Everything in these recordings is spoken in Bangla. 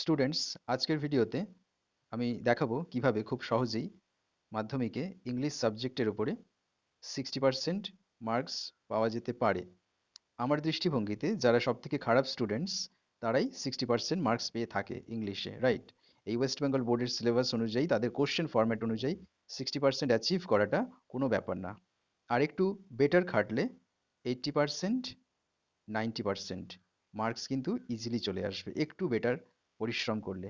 স্টুডেন্টস আজকের ভিডিওতে আমি দেখাবো কীভাবে খুব সহজেই মাধ্যমিকে ইংলিশ সাবজেক্টের উপরে সিক্সটি পার্সেন্ট মার্কস পাওয়া যেতে পারে। আমার দৃষ্টিভঙ্গিতে যারা সব থেকে খারাপ স্টুডেন্টস তারাই সিক্সটি পার্সেন্ট মার্কস পেয়ে থাকে ইংলিশে রাইট এই ওয়েস্ট বেঙ্গল বোর্ডের সিলেবাস অনুযায়ী, তাদের কোশ্চেন ফরম্যাট অনুযায়ী সিক্সটি পার্সেন্ট অ্যাচিভ করাটা কোনো ব্যাপার না। আর একটু better খাটলে eighty percent ninety percent marks কিন্তু ইজিলি চলে আসবে। একটু বেটার পরিশ্রম করলে।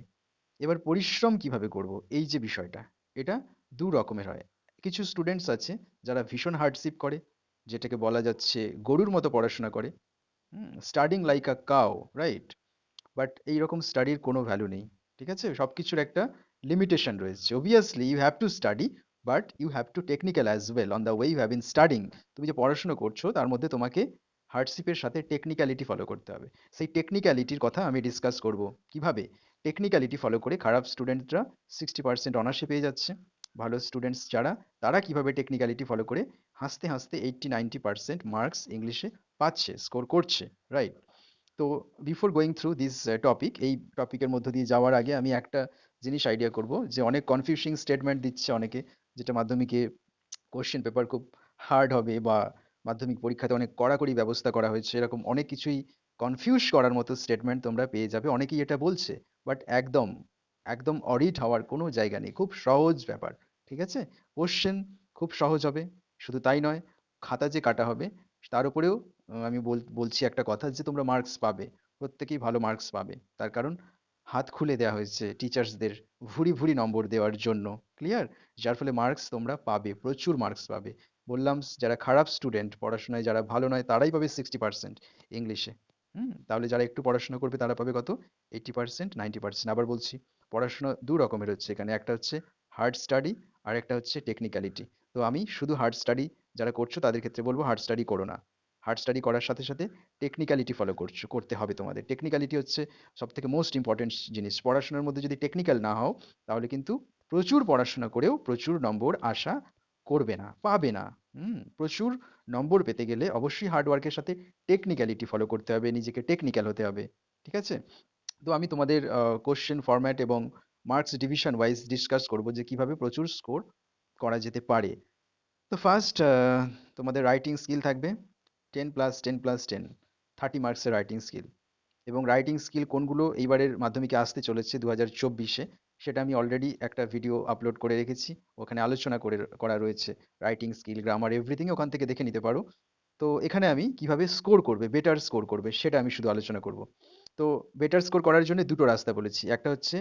এবার পরিশ্রম কীভাবে করব? এই যে বিষয়টা, এটা দু রকমের হয়। কিছু স্টুডেন্টস আছে যারা ভীষণ হার্ডশিপ করে, যেটাকে বলা যাচ্ছে গরুর মতো পড়াশোনা করে। স্টাডিং লাইক আ কাও রাইট বাট এইরকম স্টাডির কোনো ভ্যালু নেই, ঠিক আছে? সব কিছুর একটা লিমিটেশন রয়েছে। Obviously you have to study but you have to technical as well on the way you have in studying তুমি যে পড়াশোনা করছ, তার মধ্যে তোমাকে হার্ডশিপের সাথে টেকনিক্যালিটি ফলো করতে হবে। সেই টেকনিক্যালিটির কথা আমি ডিসকাস করব। কীভাবে? টেকনিক্যালিটি ফলো করে খারাপ স্টুডেন্টরা সিক্সটি পার্সেন্ট অনার্সে পেয়ে যাচ্ছে। ভালো স্টুডেন্টস যারা, তারা কীভাবে টেকনিক্যালিটি ফলো করে হাসতে হাসতে এইটটি নাইনটি পার্সেন্ট মার্কস ইংলিশে পাচ্ছে স্কোর করছে রাইট তো before going through this topic এই টপিকের মধ্য দিয়ে যাওয়ার আগে আমি একটা জিনিস আইডিয়া করব যে অনেক কনফিউশিং স্টেটমেন্ট দিচ্ছে অনেকে, যেটা মাধ্যমিকে কোশ্চেন পেপার খুব হার্ড হবে বা মাধ্যমিক পরীক্ষাতে অনেক কড়াকড়ি ব্যবস্থা করা হয়েছে। এরকম অনেক কিছুই কনফিউজ করার মতো স্টেটমেন্ট তোমরা পেয়ে যাবে। অনেকেই এটা বলছে বাট একদম একদম অডিট হওয়ার কোনো জায়গা নেই। খুব সহজ ব্যাপার, ঠিক আছে? কোশ্চেন খুব সহজ হবে, শুধু তাই নয়, খাতা যে কাটা হবে, তার উপরেও আমি বলছি একটা কথা যে তোমরা মার্কস পাবে, প্রত্যেকেই ভালো মার্কস পাবে। তার কারণ, হাত খুলে দেওয়া হয়েছে টিচার্সদের ভুরি ভুরি নম্বর দেওয়ার জন্য ক্লিয়ার যার ফলে মার্কস তোমরা পাবে, প্রচুর মার্কস পাবে। বললাম, যারা খারাপ স্টুডেন্ট পড়াশোনায় যারা ভালো নয়, তারাই পাবে সিক্সটি পার্সেন্ট ইংলিশে হুম, তাহলে যারা একটু পড়াশোনা করবে, তারা পাবে কত? এইটি পার্সেন্ট নাইনটি পার্সেন্ট আবার বলছি, পড়াশোনা দু রকমের হচ্ছে। এখানে একটা হচ্ছে হার্ড স্টাডি আর একটা হচ্ছে টেকনিক্যালিটি তো আমি শুধু হার্ড স্টাডি যারা করছ, তাদের ক্ষেত্রে বলব হার্ড স্টাডি করো না। হার্ড স্টাডি করার সাথে সাথে টেকনিক্যালিটি ফলো করছ, করতে হবে তোমাদের। টেকনিক্যালিটি হচ্ছে সব থেকে মোস্ট ইম্পর্টেন্ট জিনিস। পড়াশোনার মধ্যে যদি টেকনিক্যাল না হও, তাহলে কিন্তু প্রচুর পড়াশোনা করেও প্রচুর নম্বর, আশা করবে না, পাবে না। হুম, প্রচুর নম্বর পেতে গেলে অবশ্যই হার্ডওয়ার্কের সাথে টেকনিক্যালিটি ফলো করতে হবে, নিজেকে টেকনিক্যাল হতে হবে, ঠিক আছে? তো আমি তোমাদের কোশ্চেন ফরম্যাট এবং মার্কস ডিভিশন ওয়াইজ ডিসকাস করব যে কীভাবে প্রচুর স্কোর করা যেতে পারে। তো ফার্স্ট তোমাদের রাইটিং স্কিল থাকবে ten plus ten plus ten thirty মার্কসের রাইটিং স্কিল এবং রাইটিং স্কিল কোনগুলো এইবারের মাধ্যমিকে আসতে চলেছে দু হাজার চব্বিশে সেটা আমি অলরেডি একটা ভিডিও আপলোড করে রেখেছি। ওখানে আলোচনা করে করা রয়েছে। রাইটিং স্কিল গ্রামার এভরিথিং ওখান থেকে দেখে নিতে পারো। তো এখানে আমি কীভাবে স্কোর করবে বেটার স্কোর করবে, সেটা আমি শুধু আলোচনা করব। তো বেটার স্কোর করার জন্য দুটো রাস্তা বলেছি। একটা হচ্ছে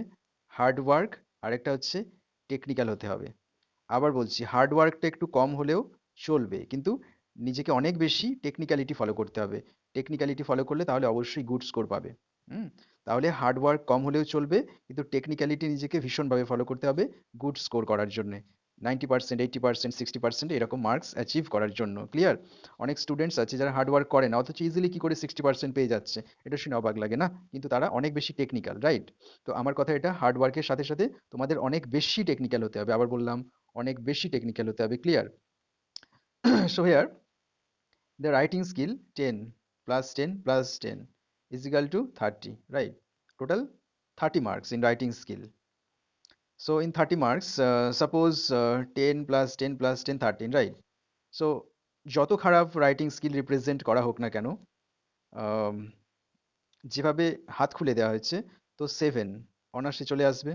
হার্ড ওয়ার্ক আর একটা হচ্ছে টেকনিক্যাল হতে হবে। আবার বলছি হার্ড ওয়ার্কটা একটু কম হলেও চলবে, কিন্তু নিজেকে অনেক বেশি টেকনিক্যালিটি ফলো করতে হবে। টেকনিক্যালিটি ফলো করলে তাহলে অবশ্যই গুড স্কোর পাবে। হুম, তাহলে হার্ড ওয়ার্ক কম হলেও চলবে, কিন্তু টেকনিক্যালিটি নিজেকে ভীষণভাবে ফলো করতে হবে গুড স্কোর করার জন্যে। Ninety percent eighty percent sixty percent এরকম মার্কস অ্যাচিভ করার জন্য ক্লিয়ার অনেক স্টুডেন্টস আছে যারা হার্ড ওয়ার্ক করে না, অথচ ইজিলি কী করে সিক্সটি পার্সেন্ট পেয়ে যাচ্ছে? এটা শুনে অবাক লাগে না? কিন্তু তারা অনেক বেশি টেকনিক্যাল রাইট তো আমার কথা এটা হার্ড ওয়ার্কের সাথে সাথে তোমাদের অনেক বেশি টেকনিক্যাল হতে হবে, আবার বললাম অনেক বেশি টেকনিক্যাল হতে হবে clear so here the writing skill 10 plus 10 plus 10 is equal to 30 right? Total 30 marks in writing skill. So in 30 marks uh, suppose uh, 10 plus 10 plus 10 13 right? So যত খারাপ রাইটিং স্কিল রিপ্রেজেন্ট করা হোক না কেন যেভাবে হাত খুলে দেওয়া হয়েছে তো সেভেন অনার্সে চলে আসবে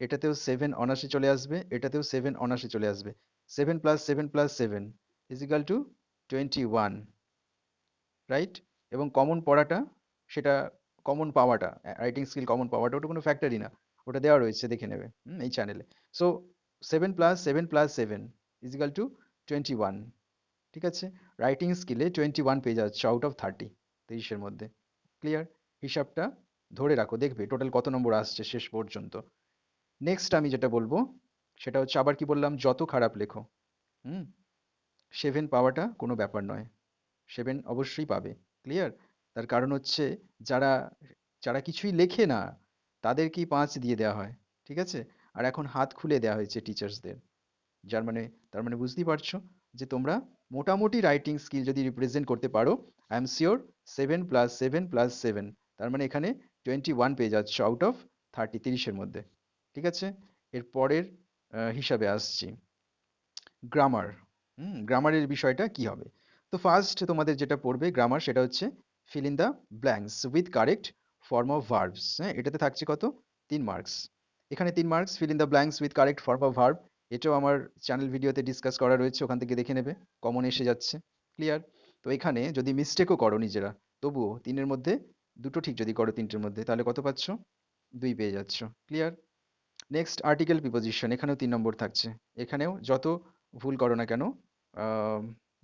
এটাতেও সেভেন অনার্সে চলে আসবে এটাতেও সেভেন অনার্সে চলে আসবে। Seven plus seven plus seven is equal to twenty one right এবং কমন পড়াটা, সেটা কমন পাওয়াটা রাইটিং স্কিল কমন পাওয়াটা, ওটা কোনো ফ্যাক্টরি না। ওটা দেওয়া রয়েছে, দেখে নেবে এই চ্যানেলে so seven plus seven plus seven is equal to twenty one ঠিক আছে? রাইটিং স্কিলে টোয়েন্টি ওয়ান পেয়ে যাচ্ছে আউট অফ থার্টি তিরিশের মধ্যে। ক্লিয়ার হিসাবটা ধরে রাখো, দেখবে টোটাল কত নম্বর আসছে শেষ পর্যন্ত। নেক্সট আমি যেটা বলব, সেটা হচ্ছে আবার কি বললাম, যত খারাপ লেখো, হুম? সেভেন পাওয়াটা কোনো ব্যাপার নয়। সেভেন অবশ্যই পাবে। ক্লিয়ার তার কারণ হচ্ছে যারা যারা কিছুই লেখে না, তাদেরকেই পাঁচ দিয়ে দেওয়া হয়, ঠিক আছে? আর এখন হাত খুলে দেওয়া হয়েছে টিচার্সদের যার মানে তার মানে বুঝতেই পারছ যে তোমরা মোটামুটি রাইটিং স্কিল যদি রিপ্রেজেন্ট করতে পারো I am sure seven plus seven plus seven তার মানে এখানে টোয়েন্টি ওয়ান পেয়ে যাচ্ছ আউট অফ থার্টি তিরিশের মধ্যে, ঠিক আছে? এর পরের হিসাবে আসছি। গ্রামার হুম গ্রামারের বিষয়টা কি হবে? তো ফার্স্ট তোমাদের যেটা পড়বে গ্রামার সেটা হচ্ছে fill in the blanks with correct form of verbs হ্যাঁ? এটাতে থাকছে কত? তিন মার্কস এখানে তিন marks fill in the blanks with correct form of verb এটাও আমার চ্যানেল ভিডিওতে ডিসকাস করা রয়েছে, ওখান থেকে দেখে নেবে কমন এসে যাচ্ছে ক্লিয়ার তো এখানে যদি মিস্টেকও করো নিজেরা, তবুও তিনের মধ্যে দুটো ঠিক যদি করো তিনটের মধ্যে, তাহলে কত পাচ্ছ? দুই পেয়ে যাচ্ছ ক্লিয়ার নেক্সট আর্টিকেল প্রিপোজিশন এখানেও তিন নম্বর থাকছে, এখানেও যত ভুল করো না কেন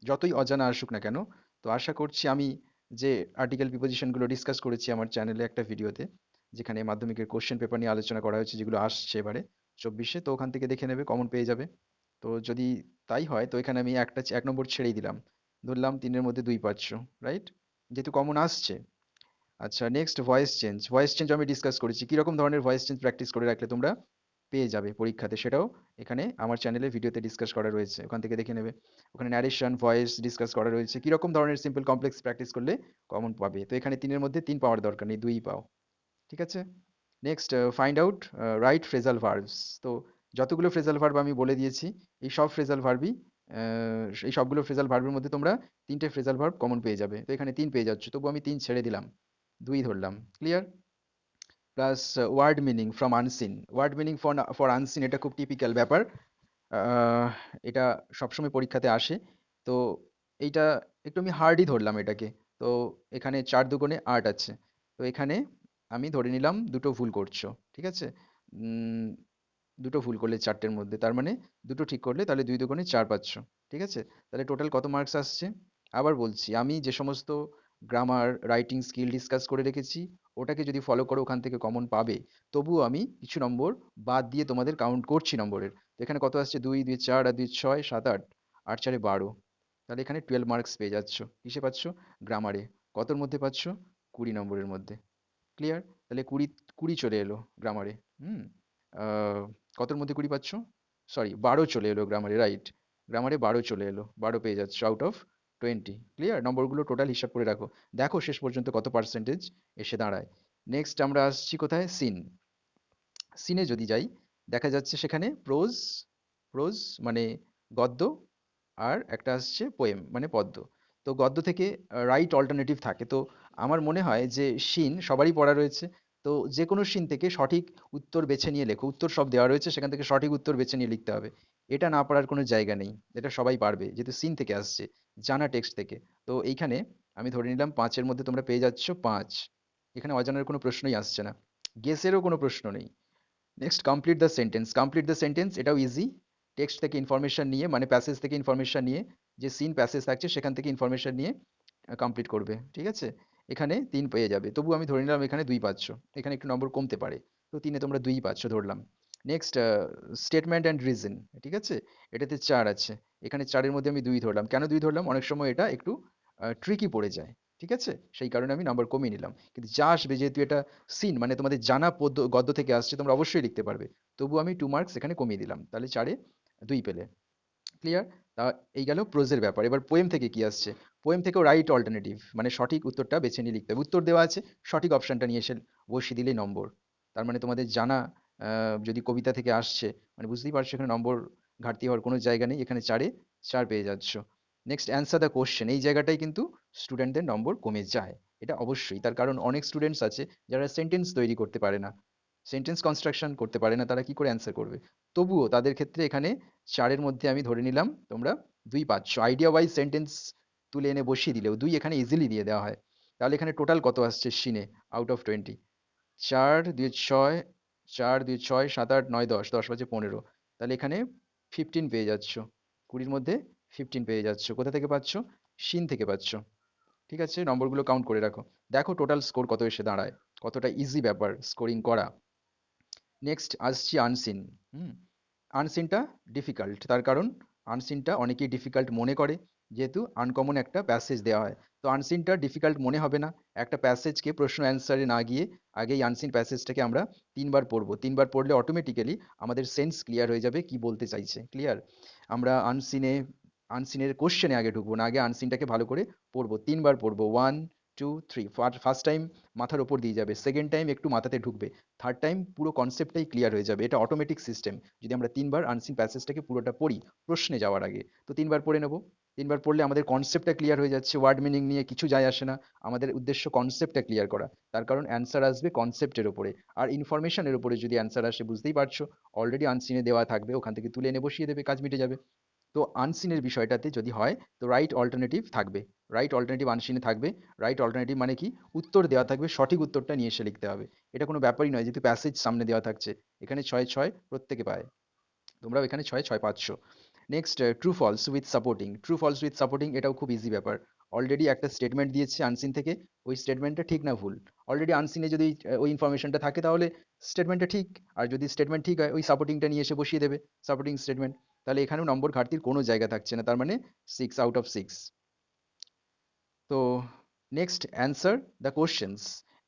যতই অজানা আসুক না কেন, তো আশা করছি আমি যে আর্টিকেল প্রিপোজিশনগুলো ডিসকাস করেছি আমার চ্যানেলে একটা ভিডিওতে যেখানে মাধ্যমিকের কোশ্চেন পেপার নিয়ে আলোচনা করা হয়েছে, যেগুলো আসছে এবারে চব্বিশে, তো ওখান থেকে দেখে নেবে কমন পেয়ে যাবে। তো যদি তাই হয়, তো এখানে আমি একটা, এক নম্বর ছেড়েই দিলাম। ধরলাম তিনের মধ্যে দুই পাচ্ছ রাইট যেহেতু কমন আসছে। আচ্ছা next voice change voice change আমি ডিসকাস করেছি। কীরকম ধরনের ভয়েস চেঞ্জ প্র্যাকটিস করে রাখলে তোমরা? পেয়ে যাবে পরীক্ষাতে। সেটাও এখানে আমার চ্যানেলে ভিডিওতে ডিসকাস করা রয়েছে। ওখান থেকে দেখে নেবে। ওখানে ন্যারেশন ভয়েস ডিসকাস করা রয়েছে। কীরকম ধরনের সিম্পল কমপ্লেক্স প্র্যাকটিস করলে কমন পাবে? তো এখানে তিনের মধ্যে তিন পাওয়ার দরকার নেই, দুই পাও। ঠিক আছে? Next find out right phrasal verbs তো যতগুলো ফ্রেজাল ভার্ব আমি বলে দিয়েছি, এই সব ফ্রেজাল ভার্বই এই সবগুলো ফ্রেজাল ভার্বের মধ্যে তোমরা তিনটে ফ্রেজাল ভার্ব কমন পেয়ে যাবে। তো এখানে তিন পেয়ে যাচ্ছ, তবু আমি তিন ছেড়ে দিলাম। দুই ধরলাম। Clear plus word meaning from unseen word meaning for for unseen এটা খুব টিপিক্যাল ব্যাপার। এটা সবসময় পরীক্ষাতে আসে। তো এইটা একটু আমি হার্ডই ধরলাম এটাকে। তো এখানে চার দুগুণে আট আছে। তো এখানে আমি ধরে নিলাম দুটো ভুল করছ, ঠিক আছে? দুটো ভুল করলে চারটের মধ্যে। তার মানে দুটো ঠিক করলে তাহলে দুই দুগুণে চার পাচ্ছ, ঠিক আছে? তাহলে টোটাল কত মার্কস আসছে? আবার বলছি, আমি যে সমস্ত গ্রামার রাইটিং স্কিল ডিসকাস করে রেখেছি ওটাকে যদি ফলো করো ওখান থেকে কমন পাবে। তবুও আমি কিছু নম্বর বাদ দিয়ে তোমাদের কাউন্ট করছি নম্বরের তো এখানে কত আসছে? দুই দুই, চার আর দুই, ছয়, সাত, আট আট, চারে বারো। তাহলে এখানে টুয়েলভ মার্কস পেয়ে যাচ্ছ। কিসে পাচ্ছ? গ্রামারে কতর মধ্যে পাচ্ছ? কুড়ি নম্বরের মধ্যে। ক্লিয়ার তাহলে কুড়ি কুড়ি চলে এলো গ্রামারে হুম? কতর মধ্যে কুড়ি পাচ্ছ? সরি বারো চলে এলো গ্রামারে রাইট গ্রামারে বারো চলে এলো। বারো পেয়ে যাচ্ছ আউট অফ টোয়েন্টি ক্লিয়ার নম্বরগুলো টোটাল হিসাব করে রাখো। দেখো শেষ পর্যন্ত কত পার্সেন্টেজ এসে দাঁড়ায়। নেক্সট আমরা আসছি কোথায়? সিন সিনে যদি যাই, দেখা যাচ্ছে সেখানে প্রোজ প্রোজ মানে গদ্য আর একটা আসছে পোয়েম মানে পদ্য। তো গদ্য থেকে রাইট অল্টারনেটিভ থাকে। তো আমার মনে হয় যে সিন সবারই পড়া রয়েছে। তো যে কোনো শিন থেকে সঠিক উত্তর বেছে নিয়ে লেখো। উত্তর সব দেওয়া রয়েছে। সেখান থেকে সঠিক উত্তর বেছে নিয়ে লিখতে হবে। এটা না পারার কোনো জায়গা নেই। এটা সবাই পারবে, যেহেতু সিন থেকে আসছে, জানা টেক্সট থেকে। তো এইখানে আমি ধরে নিলাম পাঁচের মধ্যে তোমরা পেয়ে যাচ্ছ পাঁচ। এখানে অজানার কোনো প্রশ্নই আসছে না। গেসেরও কোনো প্রশ্ন নেই। Next complete the sentence complete the sentence এটাও ইজি টেক্সট থেকে ইনফরমেশন নিয়ে মানে প্যাসেজ থেকে ইনফরমেশন নিয়ে, যে সিন প্যাসেজ থাকছে, সেখান থেকে ইনফরমেশন নিয়ে কমপ্লিট করবে। ঠিক আছে? এখানে তিন পেয়ে যাবে। তবু আমি ধরে নিলাম এখানে দুই পাচ্ছ। এখানে একটু নম্বর কমতে পারে। তো তিনে তোমরা দুই পাচ্ছ ধরলাম। নেক্সট স্টেটমেন্ট অ্যান্ড রিজন ঠিক আছে? এটাতে চার আছে। এখানে চারের মধ্যে আমি দুই ধরলাম। কেন দুই ধরলাম? অনেক সময় এটা একটু ট্রিকি পড়ে যায়, ঠিক আছে? সেই কারণে আমি নাম্বার কমিয়ে নিলাম। কিন্তু যা আসবে, যেহেতু এটা সিন মানে তোমাদের জানা পদ্য গদ্য থেকে আসছে, তোমরা অবশ্যই লিখতে পারবে। তবু আমি টু মার্কস এখানে কমিয়ে দিলাম। তাহলে চারে দুই পেলে। ক্লিয়ার তা এই গেল প্রোজের ব্যাপার। এবার পোয়েম থেকে কি আসছে? পোয়েম থেকেও রাইট অল্টারনেটিভ মানে সঠিক উত্তরটা বেছে নিয়ে লিখতে হবে। উত্তর দেওয়া আছে, সঠিক অপশনটা নিয়ে এসে বসিয়ে দিলেই নম্বর। তার মানে তোমাদের জানা যদি কবিতা থেকে আসছে মানে বুঝতেই পারছ এখানে নম্বর ঘাটতি হওয়ার কোনো জায়গা নেই, এখানে চারে চার পেয়ে যাচ্ছ। নেক্সট অ্যান্সার দ্য কোশ্চেন এই জায়গাটাই কিন্তু স্টুডেন্টদের নম্বর কমে যায়, এটা অবশ্যই। তার কারণ অনেক স্টুডেন্টস আছে যারা সেন্টেন্স তৈরি করতে পারে না সেন্টেন্স কনস্ট্রাকশন করতে পারে না, তারা কি করে অ্যান্সার করবে? তবুও তাদের ক্ষেত্রে এখানে চারের মধ্যে আমি ধরে নিলাম, তোমরা দুই পাচ্ছ। আইডিয়া ওয়াইজ সেন্টেন্স তুলে এনে বসিয়ে দিলেও দুই এখানে ইজিলি দিয়ে দেওয়া হয়। তাহলে এখানে টোটাল কত আসছে? সিনে আউট অফ টোয়েন্টি চার, দুই, ছয় চার, দুই, ছয়, সাত, আট, নয়, দশ দশ বাজে পনেরো। তাহলে এখানে ফিফটিন পেয়ে যাচ্ছ। কুড়ির মধ্যে ফিফটিন পেয়ে যাচ্ছ। কোথা থেকে পাচ্ছ? সিন থেকে পাচ্ছ। ঠিক আছে? নম্বরগুলো কাউন্ট করে রাখো। দেখো টোটাল স্কোর কত এসে দাঁড়ায়। কতটা ইজি ব্যাপার স্কোরিং করা। নেক্সট আসছি আনসিন হুম? আনসিনটা ডিফিকাল্ট তার কারণ আনসিনটা অনেকেই ডিফিকাল্ট মনে করে। যেহেতু আনকমন একটা প্যাসেজ দেওয়া হয়। তো আনসিনটা ডিফিকাল্ট মনে হবে না। একটা প্যাসেজকে প্রশ্ন অ্যান্সারে না গিয়ে আগেই আনসিন প্যাসেজটাকে আমরা তিনবার পড়ব। তিনবার পড়লে অটোমেটিক্যালি আমাদের সেন্স ক্লিয়ার হয়ে যাবে কি বলতে চাইছে। ক্লিয়ার আমরা আনসিনে আনসিনের কোশ্চেনে আগে ঢুকবো না, আগে আনসিনটাকে ভালো করে পড়ব। তিনবার পড়ব। One two three first time মাথার ওপর দিয়ে যাবে। সেকেন্ড টাইম একটু মাথাতে ঢুকবে। থার্ড টাইম পুরো কনসেপ্টটাই ক্লিয়ার হয়ে যাবে। এটা অটোমেটিক সিস্টেম যদি আমরা তিনবার আনসিন প্যাসেজটাকে পুরোটা পড়ি প্রশ্নে যাওয়ার আগে। তো তিনবার পড়ে নেব। তিনবার পড়লে আমাদের কনসেপ্টটা ক্লিয়ার হয়ে যাচ্ছে ওয়ার্ড মিনিং নিয়ে কিছু যায় আসে না, আমাদের উদ্দেশ্য কনসেপ্টটা ক্লিয়ার করা। তার কারণ অ্যান্সার আসবে কনসেপ্টের উপরে। আর ইনফরমেশনের উপরে যদি অ্যান্সার আসে, বুঝতেই পারছ অলরেডি আনসিনে দেওয়া থাকবে, ওখান থেকে তুলে এনে বসিয়ে দেবে, কাজ মিটে যাবে। তো আনসিনের বিষয়টাতে যদি হয়, তো রাইট অল্টারনেটিভ থাকবে। রাইট অল্টারনেটিভ আনসিনে থাকবে। রাইট অল্টারনেটিভ মানে কি? উত্তর দেওয়া থাকবে, সঠিক উত্তরটা নিয়ে এসে লিখতে হবে। এটা কোনো ব্যাপারই নয়, যেহেতু প্যাসেজ সামনে দেওয়া থাকছে। এখানে ছয় ছয় প্রত্যেকে পায়। তোমরাও এখানে ছয় ছয় পাচ্ছ। Next true false with supporting true false with supporting এটাও খুব ইজি ব্যাপার। অলরেডি একটা স্টেটমেন্ট দিয়েছে আনসিন থেকে, ওই স্টেটমেন্টটা ঠিক না ভুল। অলরেডি আনসিনে যদি ওই ইনফরমেশনটা থাকে তাহলে স্টেটমেন্টটা ঠিক, আর যদি স্টেটমেন্ট ঠিক হয়, ওই সাপোর্টিংটা নিয়ে এসে বসিয়ে দেবে সাপোর্টিং স্টেটমেন্ট তাহলে এখানেও নম্বর ঘাটতির কোনো জায়গা থাকছে না, তার মানে সিক্স আউট অফ সিক্স তো নেক্সট অ্যান্সার দ্য কোশ্চেন্স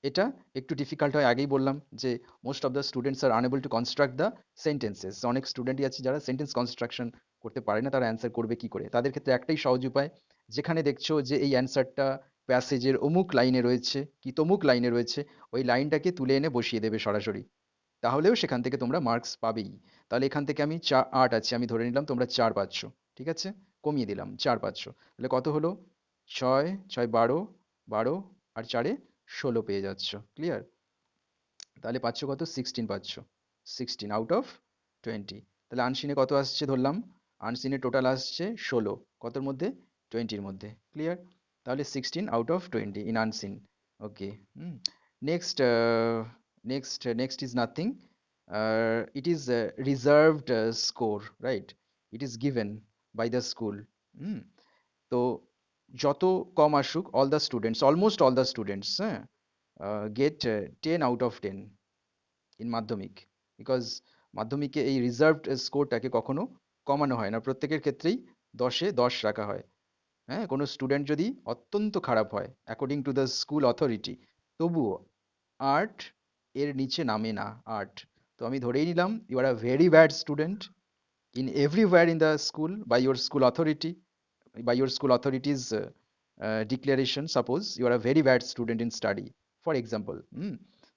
এটা একটু ডিফিকাল্ট হয়, আগেই বললাম যে most of the students are unable to construct the sentences অনেক স্টুডেন্টই আছে যারা সেন্টেন্স কনস্ট্রাকশন করতে পারে না, তারা অ্যান্সার করবে কি করে? তাদের ক্ষেত্রে একটাই সহজ উপায়, যেখানে দেখছ যে এই অ্যান্সারটা প্যাসেজের অমুক লাইনে রয়েছে, কি তমুক লাইনে রয়েছে, ওই লাইনটাকে তুলে এনে বসিয়ে দেবে সরাসরি। তাহলেও সেখান থেকে তোমরা মার্কস পাবেই। তাহলে এখান থেকে আমি চা আট আছে, আমি ধরে নিলাম তোমরা চার পাচ্ছ, ঠিক আছে? কমিয়ে দিলাম, চার পাচ্ছ। তাহলে কত হলো? ছয় ছয় বারো বারো আর চারে ষোলো পেয়ে যাচ্ছ ক্লিয়ার তাহলে পাচ্ছ কত? সিক্সটিন পাচ্ছ। সিক্সটিন আউট অফ টোয়েন্টি তাহলে আনসিনে কত আসছে ধরলাম? আনসিনে টোটাল আসছে ষোলো। কতর মধ্যে? টোয়েন্টির মধ্যে ক্লিয়ার তাহলে sixteen out of twenty in unseen okay next next next is nothing it is reserved score right it is given by the school hmm. তো যত কম আসুক all the students almost all the students হ্যাঁ get ten out of ten in Madhyamik. Because মাধ্যমিকে এই রিজার্ভড স্কোরটাকে কখনো কমানো হয় না। প্রত্যেকের ক্ষেত্রেই দশে দশ রাখা হয়। হ্যাঁ কোনো স্টুডেন্ট যদি অত্যন্ত খারাপ হয় according to the school authority তবুও আর্ট এর নিচে নামে না আর্ট তো আমি ধরেই নিলাম you are a very bad student in everywhere in the school by your school authority by your school authorities declaration, suppose you are a very bad student in study, for example hmm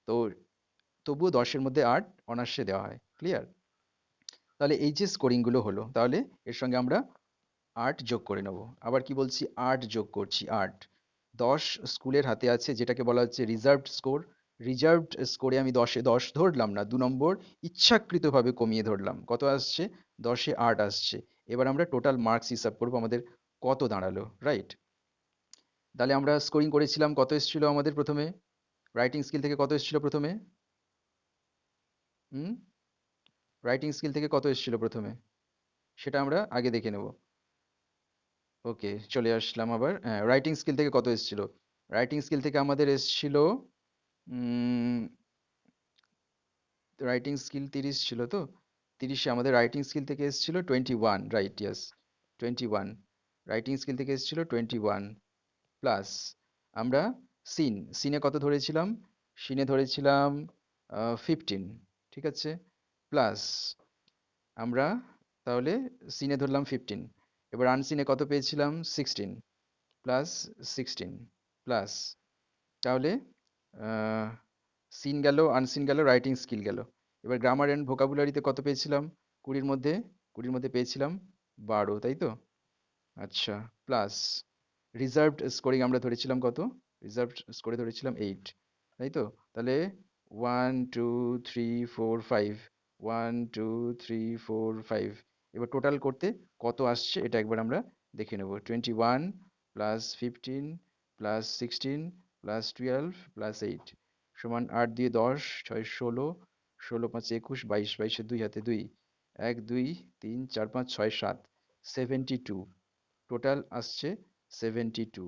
তো তবুও দশের মধ্যে আট অনার্সে দেওয়া হয় ক্লিয়ার তাহলে এই যে স্কোরিংগুলো হলো, তাহলে এর সঙ্গে আমরা আট যোগ করে নেব, আবার কি বলছি? আট যোগ করছি, আট। দশ স্কুলের হাতে আছে, যেটাকে বলা হচ্ছে রিজার্ভড স্কোর রিজার্ভড স্কোরে আমি দশে, দশ ধরলাম না, দু নম্বর ইচ্ছাকৃতভাবে কমিয়ে ধরলাম। কত আসছে? দশে আট আসছে। এবার আমরা টোটাল মার্কস হিসাব করব আমাদের কত দাঁড়াল রাইট তাহলে আমরা স্কোরিং করেছিলাম, কত এসেছিল আমাদের প্রথমে? রাইটিং স্কিল থেকে কত এসেছিল প্রথমে? হুম? রাইটিং স্কিল থেকে কত এসেছিল প্রথমে? সেটা আমরা আগে দেখে নেব। ওকে, চলে আসলাম আবার। হ্যাঁ রাইটিং স্কিল থেকে কত এসেছিল? রাইটিং স্কিল থেকে আমাদের এসেছিল রাইটিং স্কিল তিরিশ ছিল তো? তিরিশে আমাদের রাইটিং স্কিল থেকে এসেছিল twenty one right yes twenty one writing skill থেকে এসেছিল টোয়েন্টি ওয়ান প্লাস আমরা সিন সিনে কত ধরেছিলাম? সিনে ধরেছিলাম ফিফটিন ঠিক আছে? প্লাস আমরা তাহলে সিনে ধরলাম ফিফটিন এবার আনসিনে কত পেয়েছিলাম? সিক্সটিন প্লাস সিক্সটিন প্লাস তাহলে সিন গেল আনসিন গেল রাইটিং স্কিল গেল। এবার গ্রামার অ্যান্ড ভোকাবুলারিতে কত পেয়েছিলাম? কুড়ির মধ্যে কুড়ির মধ্যে পেয়েছিলাম বারো, তাই তো? আচ্ছা প্লাস রিজার্ভড স্কোরিং আমরা ধরেছিলাম কত? রিজার্ভড স্কোরে ধরেছিলাম এইট তাই তো? তাহলে one two three four five one two three four five এবার টোটাল করতে কত আসছে এটা একবার আমরা দেখে নেব। Twenty one plus fifteen plus sixteen plus twelve plus eight সমান আট দিয়ে দশ, ছয়, ষোলো ষোলো, পাঁচ, একুশ, বাইশ, বাইশে দুই, হাতে দুই, এক, দুই, তিন, চার, পাঁচ, ছয়, সাত সেভেন্টি টু টোটাল আসছে seventy two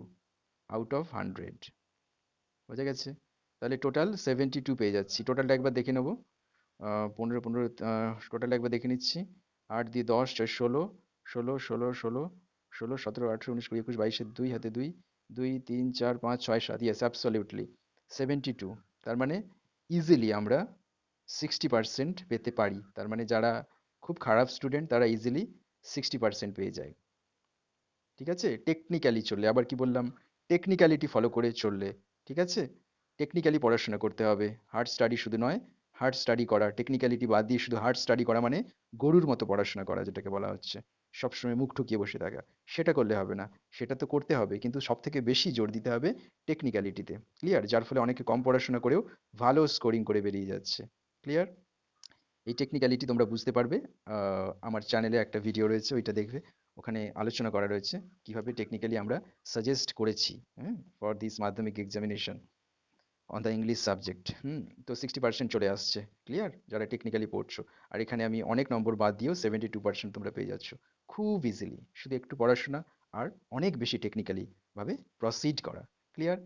out of hundred বোঝা গেছে? তাহলে টোটাল সেভেন্টি টু পেয়ে যাচ্ছি। টোটালটা একবার দেখে নেব। পনেরো পনেরো টোটাল একবার দেখে নিচ্ছি। আট দিয়ে দশ ষোলো ষোলো ষোলো ষোলো ষোলো, সতেরো, আঠেরো, উনিশ, কুড়ি, একুশ বাইশের দুই, হাতে দুই দুই, তিন, চার, পাঁচ, ছয়, সাত ইয়েস অ্যাবসলিউটলি সেভেন্টি টু তার মানে ইজিলি আমরা সিক্সটি পার্সেন্ট পেতে পারি। তার মানে যারা খুব খারাপ স্টুডেন্ট তারা ইজিলি সিক্সটি পার্সেন্ট পেয়ে যায়। ঠিক আছে? টেকনিক্যালি চললে, আবার কি বললাম? টেকনিক্যালিটি ফলো করে চললে, ঠিক আছে? টেকনিক্যালি পড়াশোনা করতে হবে হার্ড স্টাডি শুধু নয় হার্ড স্টাডি করা টেকনিক্যালিটি বাদ দিয়ে শুধু হার্ড স্টাডি করা মানে গরুর মতো পড়াশোনা করা যেটাকে বলা হচ্ছে। সবসময় মুখ ঠুকিয়ে বসে থাকা, সেটা করলে হবে না, সেটা তো করতে হবে, কিন্তু সব থেকে বেশি জোর দিতে হবে টেকনিক্যালিটিতে ক্লিয়ার যার ফলে অনেকে কম পড়াশোনা করেও ভালো স্কোরিং করে বেরিয়ে যাচ্ছে ক্লিয়ার এই টেকনিক্যালিটি তোমরা বুঝতে পারবে আমার চ্যানেলে একটা ভিডিও রয়েছে, ওইটা দেখবে। ওখানে আলোচনা করা রয়েছে কীভাবে টেকনিক্যালি আমরা সাজেস্ট করেছি হ্যাঁ for this Madhyamik examination on the English subject hmm, তো সিক্সটি পার্সেন্ট চলে আসছে ক্লিয়ার যারা টেকনিক্যালি পড়ছো। আর এখানে আমি অনেক নম্বর বাদ দিয়েও সেভেন্টি টু পার্সেন্ট তোমরা পেয়ে যাচ্ছ। খুব ইজিলি শুধু একটু পড়াশোনা আর অনেক বেশি টেকনিক্যালি ভাবে প্রসিড করা ক্লিয়ার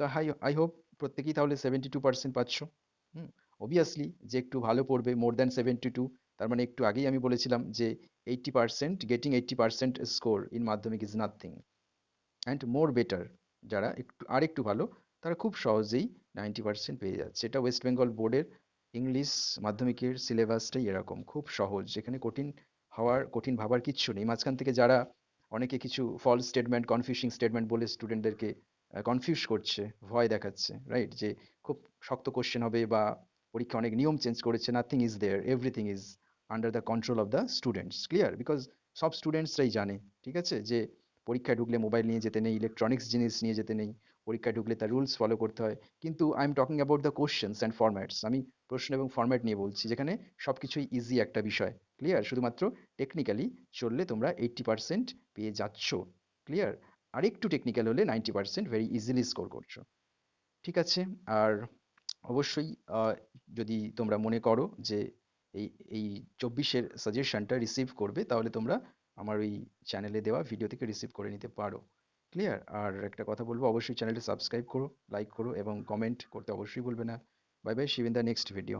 তো হাই আই হোপ প্রত্যেকেই তাহলে সেভেন্টি টু পার্সেন্ট পাচ্ছ, হুম অবভিয়াসলি যে একটু ভালো পড়বে মোর দ্যান সেভেন্টি টু তার মানে একটু আগেই আমি বলেছিলাম যে eighty percent getting eighty percent score in Madhyamik is nothing and more better যারা একটু, আর একটু ভালো, তারা খুব সহজেই নাইনটি পার্সেন্ট পেয়ে যাচ্ছে। এটা ওয়েস্ট বেঙ্গল বোর্ডের ইংলিশ মাধ্যমিকের সিলেবাসটাই এরকম, খুব সহজ। যেখানে কঠিন হওয়ার, কঠিন ভাবার কিচ্ছু নেই। মাঝখান থেকে যারা অনেকে কিছু ফলস স্টেটমেন্ট কনফিউশিং স্টেটমেন্ট বলে স্টুডেন্টদেরকে কনফিউজ করছে, ভয় দেখাচ্ছে রাইট যে খুব শক্ত কোশ্চেন হবে বা পরীক্ষা অনেক নিয়ম চেঞ্জ করেছে nothing is there everything is under the control of the students clear because সব স্টুডেন্টসরাই জানে, ঠিক আছে? যে পরীক্ষায় ঢুকলে মোবাইল নিয়ে যেতে নেই ইলেকট্রনিক্স জিনিস নিয়ে যেতে নেই, পরীক্ষায় ঢুকলে তার রুলস ফলো করতে হয়। কিন্তু I am talking about the questions and formats আমি প্রশ্ন এবং ফরম্যাট নিয়ে বলছি, যেখানে সব কিছুই ইজি একটা বিষয় ক্লিয়ার শুধুমাত্র টেকনিক্যালি চললে তোমরা এইট্টি পার্সেন্ট পেয়ে যাচ্ছ ক্লিয়ার আর একটু টেকনিক্যাল হলে ninety percent very easily score করছ, ঠিক আছে? আর অবশ্যই যদি তোমরা মনে করো যে এই এই চব্বিশের সাজেশনটা রিসিভ করবে, তাহলে তোমরা আমার ওই চ্যানেলে দেওয়া ভিডিও থেকে রিসিভ করে নিতে পারো। ক্লিয়ার আর একটা কথা বলব, অবশ্যই চ্যানেলটি সাবস্ক্রাইব করো লাইক করো এবং কমেন্ট করতে অবশ্যই ভুলবে না। Bye bye see you in the next video